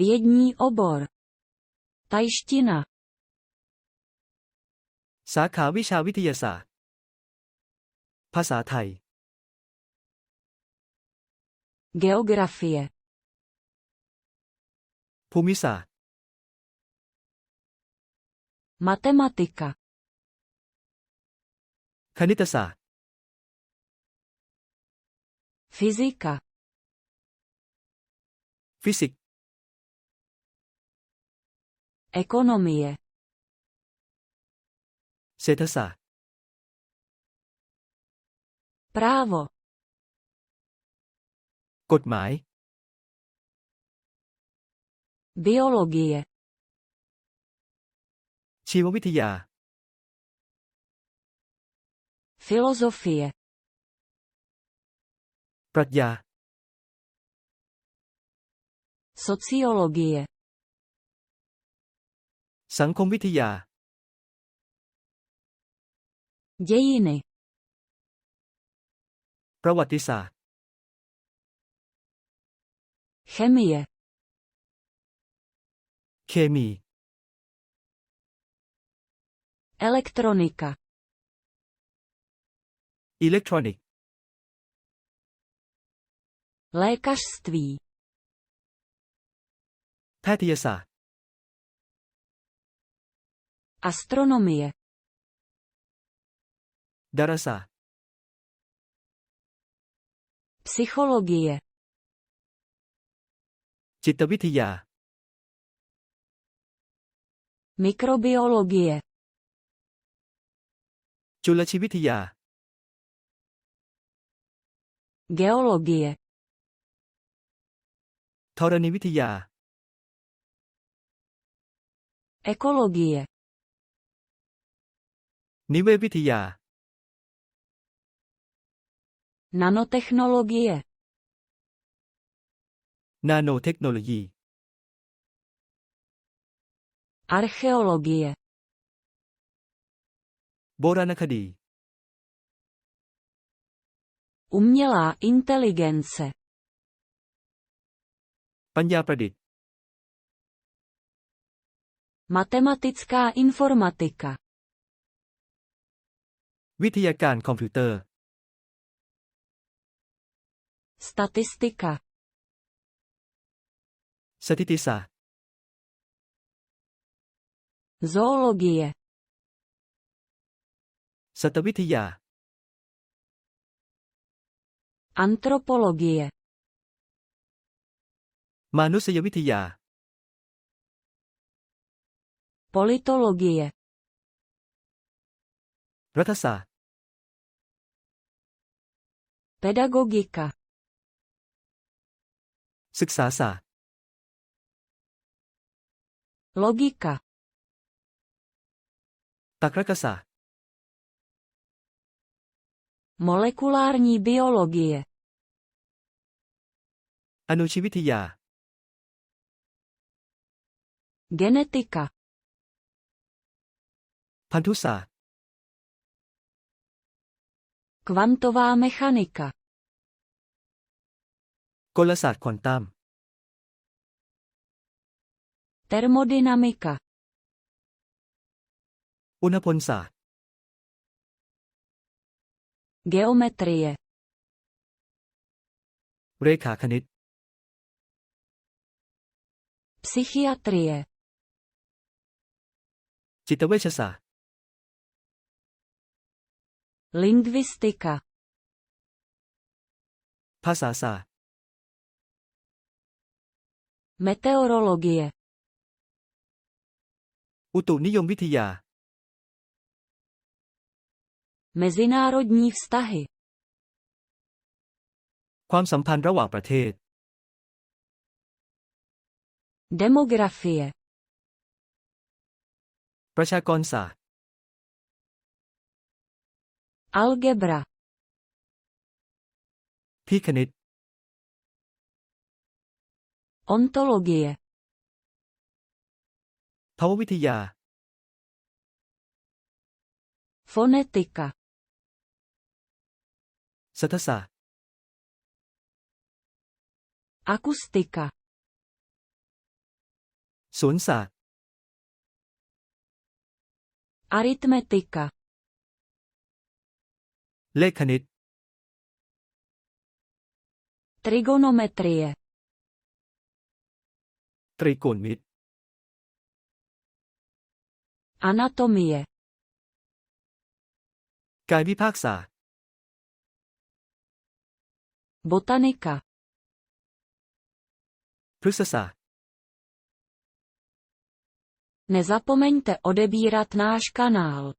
Vědní obor. Tajština. สาขาวิชาวิทยาศาสตร์ ภาษาไทย Geografie. ภูมิศาสตร์ Matematika. คณิตศาสตร์ Fyzika. ฟิสิกส์ Ekonomie. เศรษฐศาสตร์ Právo. กฎหมาย Biologie. ชีววิทยา Filozofie. ปรัชญา Sociologie. สังคมวิทยา Dějiny. ประวัติศาสตร์ Chemie. เคมี Elektronika. อิเล็กทรอนิกส์ Lékařství. แพทยศาสตร์ Astronomie. ดาราศาสตร์ Psychologie. จิตวิทยา Mikrobiologie. จุลชีวิทยา Geologie. ธรณีวิทยา Ekologie. นิเวศวิทยา Nanotechnologie. นาโนเทคโนโลยี Archeologie. โบราณคดี Umělá inteligence. ปัญญาประดิษฐ์ Matematická informatika. วิทยาการคอมพิวเตอร์ Statistika. สถิติศาสตร์ Zoologie. สัตววิทยา Antropologie. มานุษยวิทยา Politologie. รัฐศาสตร์ Pedagogika. ศึกษาศาสตร์ Logika. ตรรกศาสตร์ Molekulární biologie. อนุชีววิทยา Genetika. พันธุศาสตร์ Kvantová mechanika. กลศาสตร์ควอนตัม Termodynamika. อุณหพลศาสตร์ Geometrie. เรขาคณิต Psychiatrie. จิตเวชศาสตร์ Lingvistika. ภาษาศาสตร์ Meteorologie. อุตุนิยมวิทยา Mezinárodní vztahy. ความสัมพันธ์ระหว่างประเทศ Demografie. ประชากรศาสตร์ Algebra. พิคณิต Ontologie. ภาววิทยา Fonetika. สัทธศาสตร์ Akustika. สวนศาสตร์ Aritmetika. เลขคณิต Trigonometrie. ตรีโกณมิตร Anatomie. กายวิภาคศาสตร์ Botanika. พฤกษศาสตร์ Nezapomeňte odebírat náš kanál.